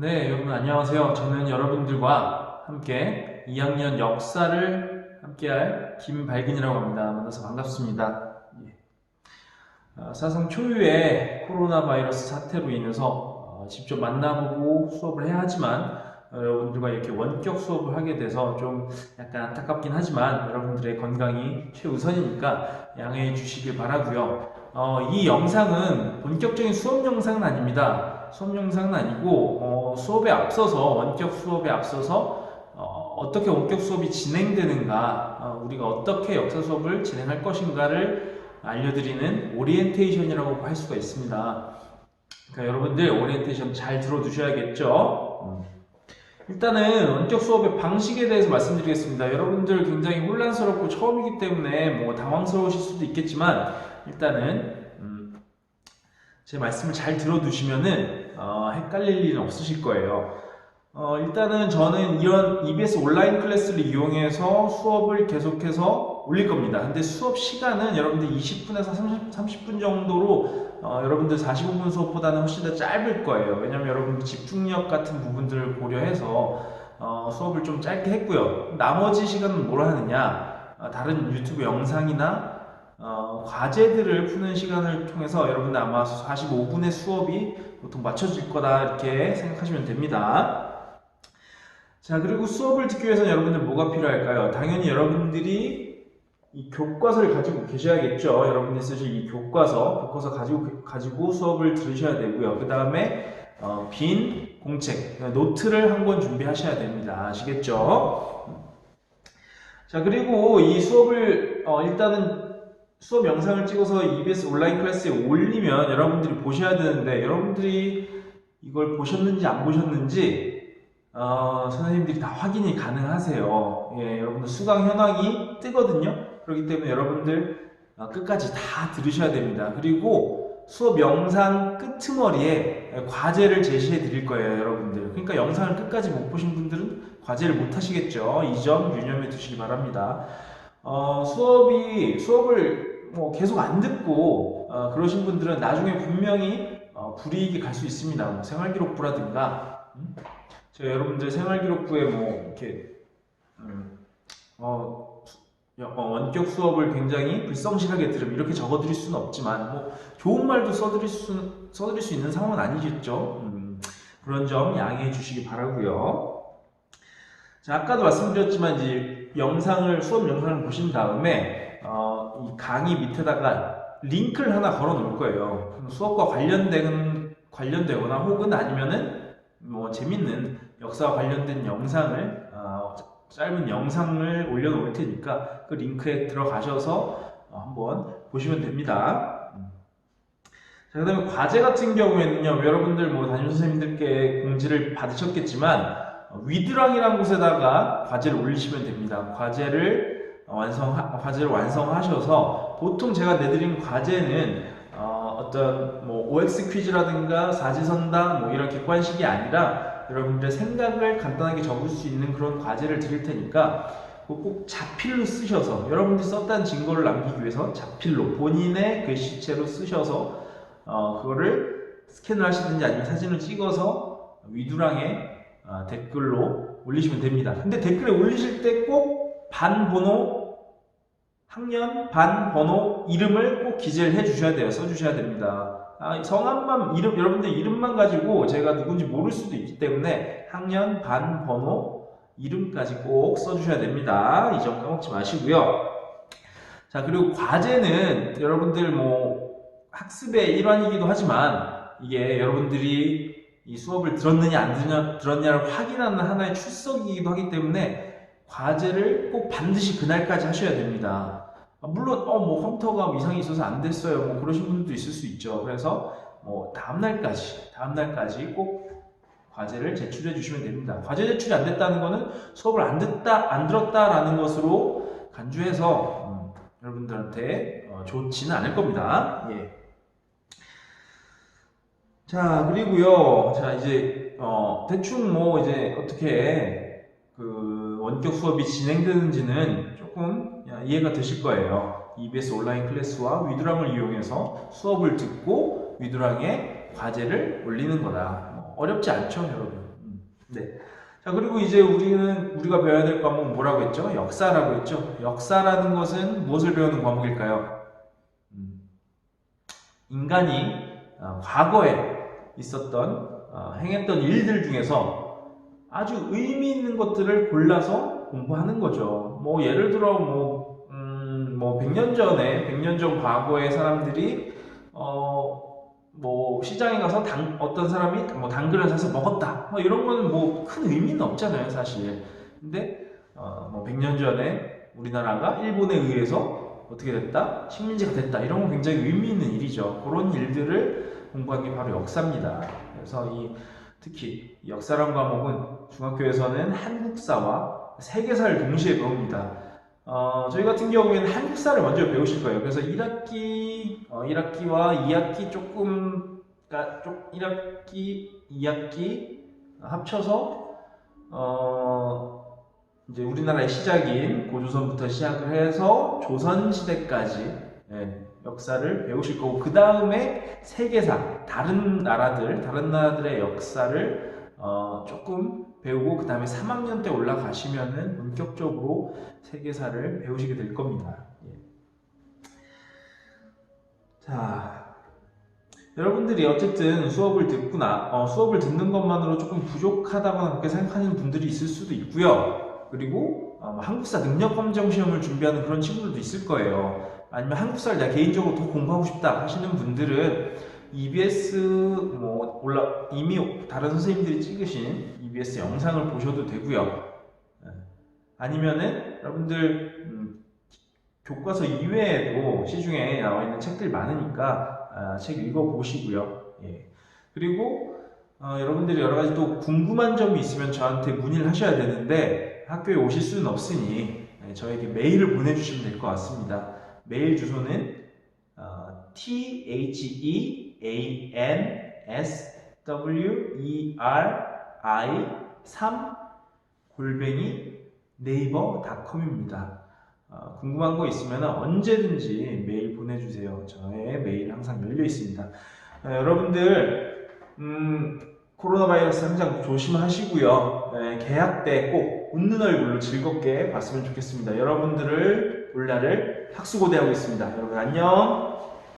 네, 여러분 안녕하세요. 저는 여러분들과 함께 2학년 역사를 함께할 김발근이라고 합니다. 만나서 반갑습니다. 예. 아, 사상 초유의 코로나 바이러스 사태로 인해서 어, 직접 만나보고 수업을 해야 하지만 어, 여러분들과 이렇게 원격 수업을 하게 돼서 좀 약간 안타깝긴 하지만 여러분들의 건강이 최우선이니까 양해해 주시길 바라고요. 어, 이 영상은 본격적인 수업 영상은 아닙니다. 수업 영상은 아니고 어, 수업에 앞서서 원격 수업에 앞서서 어, 떻게 원격 수업이 진행되는가, 어, 우리가 어떻게 역사 수업을 진행할 것인가를 알려드리는 오리엔테이션이라고 할 수가 있습니다. 그러니까 여러분들 오리엔테이션 잘 들어두셔야겠죠. 음. 일단은 원격 수업의 방식에 대해서 말씀드리겠습니다. 여러분들 굉장히 혼란스럽고 처음이기 때문에 뭐 당황스러우실 수도 있겠지만 일단은 음, 제 말씀을 잘 들어두시면은 어, 헷갈릴 일은 없으실 거예요. 어, 일단은 저는 이런 EBS 온라인 클래스를 이용해서 수업을 계속해서 올릴 겁니다. 근데 수업 시간은 여러분들 20분에서 30, 30분 정도로 어, 여러분들 45분 수업보다는 훨씬 더 짧을 거예요. 왜냐면 여러분들 집중력 같은 부분들을 고려해서 어, 수업을 좀 짧게 했고요. 나머지 시간은 뭘 하느냐? 어, 다른 유튜브 영상이나 어, 과제들을 푸는 시간을 통해서 여러분들 아마 45분의 수업이 보통 맞춰질 거다 이렇게 생각하시면 됩니다. 자, 그리고 수업을 듣기 위해서는 여러분들 뭐가 필요할까요? 당연히 여러분들이 이 교과서를 가지고 계셔야겠죠. 여러분이 쓰실 이 교과서, 교과서 가지고, 가지고 수업을 들으셔야 되고요. 그 다음에, 어, 빈 공책, 노트를 한 권 준비하셔야 됩니다. 아시겠죠? 자, 그리고 이 수업을, 어, 일단은 수업 영상을 찍어서 EBS 온라인 클래스에 올리면 여러분들이 보셔야 되는데, 여러분들이 이걸 보셨는지 안 보셨는지, 어, 선생님들이 다 확인이 가능하세요. 예, 여러분들 수강 현황이 뜨거든요. 그렇기 때문에 여러분들 어, 끝까지 다 들으셔야 됩니다. 그리고 수업 영상 끄트머리에 과제를 제시해 드릴 거예요, 여러분들. 그러니까 영상을 끝까지 못 보신 분들은 과제를 못 하시겠죠. 이 점 유념해 두시기 바랍니다. 어, 수업이, 수업을 뭐 계속 안 듣고, 어, 그러신 분들은 나중에 분명히 어, 불이익이 갈 수 있습니다. 뭐 생활기록부라든가, 음? 제가 여러분들 생활기록부에 뭐 이렇게 음, 어, 어, 원격 수업을 굉장히 불성실하게 들으면 이렇게 적어드릴 수는 없지만 뭐 좋은 말도 써드릴 수 써드릴 수 있는 상황은 아니겠죠. 음, 그런 점 양해해 주시기 바라고요. 자 아까도 말씀드렸지만 이제 영상을 수업 영상을 보신 다음에 어, 이 강의 밑에다가 링크를 하나 걸어 놓을 거예요. 수업과 관련된 관련되거나 혹은 아니면은 뭐 재밌는 역사와 관련된 영상을 어, 짧은 영상을 올려 놓을 테니까 그 링크에 들어가셔서 어, 한번 보시면 됩니다. 음. 자, 그 다음에 과제 같은 경우에는요, 여러분들 뭐 담임 선생님들께 공지를 받으셨겠지만 어, 위드랑이라는 곳에다가 과제를 올리시면 됩니다. 과제를 완성 과제를 완성하셔서 보통 제가 내드린 과제는 어, 어떤 뭐 OX 퀴즈라든가 사지선다 뭐 이런 객관식이 아니라 여러분들의 생각을 간단하게 적을 수 있는 그런 과제를 드릴 테니까 꼭 자필로 쓰셔서 여러분들이 썼다는 증거를 남기기 위해서 자필로 본인의 글씨체로 쓰셔서 어, 그거를 스캔을 하시든지 아니면 사진을 찍어서 위두랑에 어, 댓글로 올리시면 됩니다. 근데 댓글에 올리실 때 꼭 반 번호 학년 반 번호 이름을 꼭 기재를 해 주셔야 돼요. 써 주셔야 됩니다. 아, 성함만 이름 여러분들 이름만 가지고 제가 누군지 모를 수도 있기 때문에 학년 반 번호 이름까지 꼭 써주셔야 됩니다. 이 점 까먹지 마시고요. 자 그리고 과제는 여러분들 뭐 학습의 일환이기도 하지만 이게 여러분들이 이 수업을 들었느냐 안 들었냐, 들었냐를 확인하는 하나의 출석이기도 하기 때문에 과제를 꼭 반드시 그날까지 하셔야 됩니다. 아, 물론 어 뭐 컴퓨터가 이상이 있어서 안 됐어요. 뭐 그러신 분들도 있을 수 있죠. 그래서 뭐 다음 날까지 다음 날까지 꼭 과제를 제출해 주시면 됩니다. 과제 제출이 안 됐다는 거는 수업을 안 듣다 안 들었다라는 것으로 간주해서 음, 여러분들한테 어, 좋지는 않을 겁니다. 예. 자 그리고요. 자 이제 어, 대충 뭐 이제 어떻게 그 원격 수업이 진행되는지는 조금 이해가 되실 거예요. EBS 온라인 클래스와 위드랑을 이용해서 수업을 듣고 위드랑에 과제를 올리는 거다. 뭐 어렵지 않죠, 여러분? 네. 자, 그리고 이제 우리는, 우리가 배워야 될 과목은 뭐라고 했죠? 역사라고 했죠? 역사라는 것은 무엇을 배우는 과목일까요? 음, 인간이 어, 과거에 있었던, 어, 행했던 일들 중에서 아주 의미 있는 것들을 골라서 공부하는 거죠. 뭐, 예를 들어, 뭐, 음, 뭐, 100년 전에, 100년 전 과거의 사람들이, 어, 뭐 시장에 가서 당, 어떤 사람이 뭐 당근을 사서 먹었다. 뭐 이런 거는 뭐 큰 의미는 없잖아요, 사실. 근데 어, 뭐 100년 전에 우리나라가 일본에 의해서 어떻게 됐다? 식민지가 됐다. 이런 건 굉장히 의미 있는 일이죠. 그런 일들을 공부하는 게 바로 역사입니다. 그래서 이 특히 이 역사란 과목은 중학교에서는 한국사와 세계사를 동시에 배웁니다. 어, 저희 같은 경우에는 한국사를 먼저 배우실 거예요. 그래서 1학기, 어, 1학기와 2학기 조금, 그러니까 좀 1학기, 2학기 합쳐서, 어, 이제 우리나라의 시작인 고조선부터 시작을 해서 조선시대까지 예, 역사를 배우실 거고, 그 다음에 세계사, 다른 나라들, 다른 나라들의 역사를 어, 조금 배우고 그 다음에 3학년 때 올라가시면은 본격적으로 세계사를 배우시게 될 겁니다. 예. 자, 여러분들이 어쨌든 수업을 듣구나, 어, 수업을 듣는 것만으로 조금 부족하다거나 그렇게 생각하는 분들이 있을 수도 있고요. 그리고 어, 뭐 한국사 능력 검정 시험을 준비하는 그런 친구들도 있을 거예요. 아니면 한국사를 내가 개인적으로 더 공부하고 싶다 하시는 분들은 EBS 뭐 올라 이미 다른 선생님들이 찍으신 EBS 영상을 보셔도 되고요. 예. 아니면은 여러분들 음, 교과서 이외에도 시중에 나와 있는 책들 많으니까 아, 책 읽어 보시고요. 예. 그리고 어, 여러분들이 여러 가지 또 궁금한 점이 있으면 저한테 문의를 하셔야 되는데 학교에 오실 수는 없으니 예, 저에게 메일을 보내주시면 될 것 같습니다. 메일 주소는 어, t h e a n s w e r i 3 골뱅이 네이버닷컴입니다. 어, 궁금한 거 있으면 언제든지 메일 보내주세요. 저의 메일 항상 열려 있습니다. 어, 여러분들 음, 코로나 바이러스 항상 조심하시고요. 네, 개학 때꼭 웃는 얼굴로 즐겁게 봤으면 좋겠습니다. 여러분들을 볼 날을 학수고대하고 있습니다. 여러분 안녕.